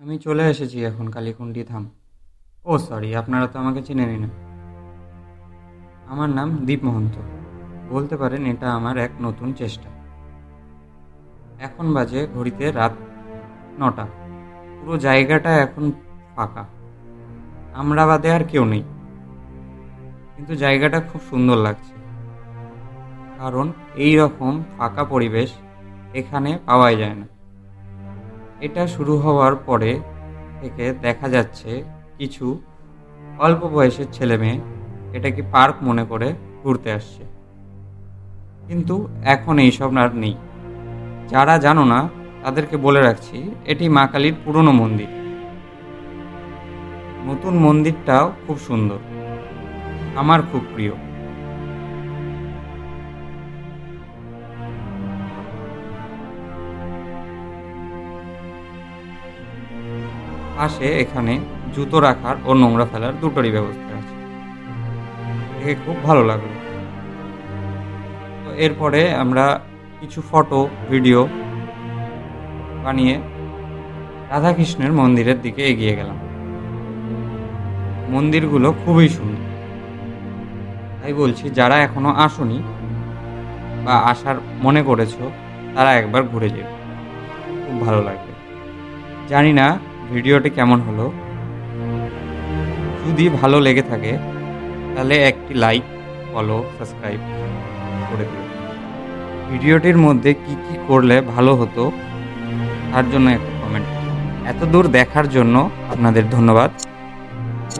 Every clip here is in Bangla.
আমি চলে এসেছি এখন কালীকুণ্ডি ধাম। ও সরি আপনারা তো আমাকে চিনেনই না। আমার নাম দীপ মহন্ত। বলতে পারেন এটা আমার এক নতুন চেষ্টা। এখন বাজে ঘড়িতে রাত নটা। পুরো জায়গাটা এখন ফাঁকা। আমরা বাদে আর কেউ নেই। কিন্তু জায়গাটা খুব সুন্দর লাগছে। কারণ এই রকম ফাঁকা পরিবেশ এখানে পাওয়াই যায় না। এটা শুরু হওয়ার পরে থেকে দেখা যাচ্ছে কিছু অল্প বয়সের ছেলে মেয়ে এটাকে পার্ক মনে করে ঘুরতে আসছে। কিন্তু এখন এইসব আর নেই। যারা জানো না, তাদেরকে বলে রাখছি, এটি মা কালীর পুরনো মন্দির। নতুন মন্দিরটাও খুব সুন্দর। আমার খুব প্রিয়। পাশে এখানে জুতো রাখার ও নোংরা ফেলার দুটোরই ব্যবস্থা আছে। দেখে খুব ভালো লাগল। তো এরপরে আমরা কিছু ফটো, ভিডিও বানিয়ে রাধাকৃষ্ণের মন্দিরের দিকে এগিয়ে গেলাম। মন্দিরগুলো খুবই সুন্দর। তাই বলছি, যারা এখনও আসনি বা আসার মনে করেছ, তারা একবার ঘুরে যেও। খুব ভালো লাগবে। জানি না ভিডিওটি কেমন হলো? যদি ভালো লেগে থাকে, তাহলে একটি লাইক ফলো সাবস্ক্রাইব করে দিও। ভিডিওটির মধ্যে কি কি করলে ভালো হতো, তার জন্য একটা কমেন্ট এত দূর দেখার জন্য আপনাদের ধন্যবাদ।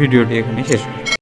ভিডিওটি এখানে শেষ হলো